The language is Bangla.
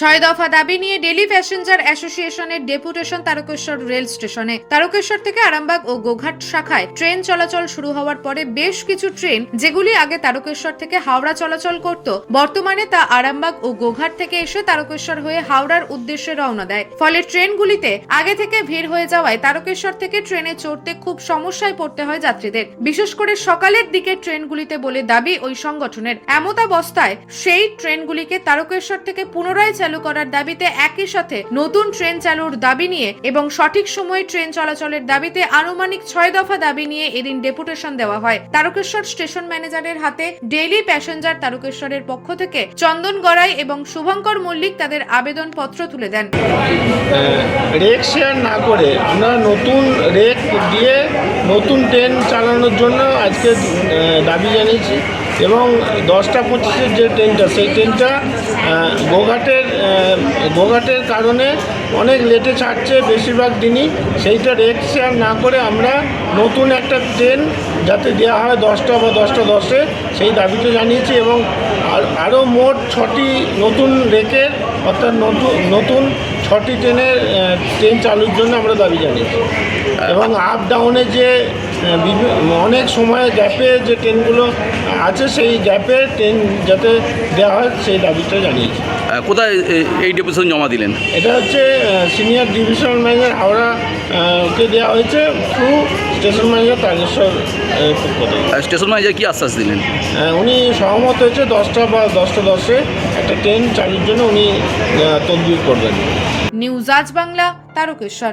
ছয় দফা দাবি নিয়ে ডেলি প্যাসেঞ্জার অ্যাসোসিয়েশনের ডেপুটেশন তারকেশ্বর রেল স্টেশনে। তারকেশ্বর থেকে আরামবাগ ও গোঘাট শাখায় ট্রেন চলাচল শুরু হওয়ার পরে বেশ কিছু ট্রেন, যেগুলি আগে তারকেশ্বর থেকে হাওড়া চলাচল করত, বর্তমানে তা আরামবাগ ও গোঘাট থেকে এসে তারকেশ্বর হয়ে হাওড়ার উদ্দেশ্যে রওনা দেয়। ফলে ট্রেনগুলিতে আগে থেকে ভিড় হয়ে যাওয়ায় তারকেশ্বর থেকে ট্রেনে চড়তে খুব সমস্যায় পড়তে হয় যাত্রীদের। বিশেষ করে সকালের দিকে ট্রেনগুলিতে বলে দাবি ওই সংগঠনের। এমতাবস্থায় সেই ট্রেনগুলিকে তারকেশ্বর থেকে পুনরায় চালু করার দাবিতে একই সাথে নতুন ট্রেন চালুর দাবি নিয়ে এবং সঠিক সময়ে ট্রেন চলাচলের দাবিতে আনুমানিক ছয় দফা দাবি নিয়ে এদিন ডেপুটেশন দেওয়া হয়। তারকেশ্বর স্টেশন ম্যানেজারের হাতে ডেইলি প্যাসেঞ্জার তারকেশ্বরের পক্ষ থেকে চন্দন গড়াই এবং শুভঙ্কর মল্লিক তাদের আবেদন পত্র তুলে দেন। রেক শেয়ার না করে আমরা নতুন রেক দিয়ে নতুন ট্রেন চালানোর জন্য আজকে দাবি জানিয়েছি। এবং দশটা পঁচিশের যে ট্রেনটা, সেই ট্রেনটা গোঘাটের গোঘাটের কারণে অনেক লেটে ছাড়ছে বেশিরভাগ দিনই। সেইটা রেক শেয়ার না করে আমরা নতুন একটা ট্রেন যাতে দেওয়া হয় দশটা বা দশটা দশে, সেই দাবিটা জানিয়েছি এবং আর- আরও মোট ছটি নতুন রেকের, অর্থাৎ নতুন নতুন ছটি ট্রেনের ট্রেন চালুর জন্য আমরা দাবি জানিয়েছি। এবং আপ ডাউনে যে অনেক সময় গ্যাপে যে ট্রেনগুলো আছে সেই গ্যাপে ট্রেন যাতে দেওয়া হয় সেই দাবিটা জানিয়েছি। কোথায় এই ডেপুটেশন জমা দিলেন? এটা হচ্ছে senior divisional manager Howrah uh, কে দেওয়া হয়েছে through station manager uh, station manager কি আশ্বাস দিলেন? উনি সহমত হয়েছে দশটা বা দশটা দশে একটা ট্রেন চালুর জন্য উনি তদবির করবেন। নিউজ আজ বাংলা তারকেশ্বর।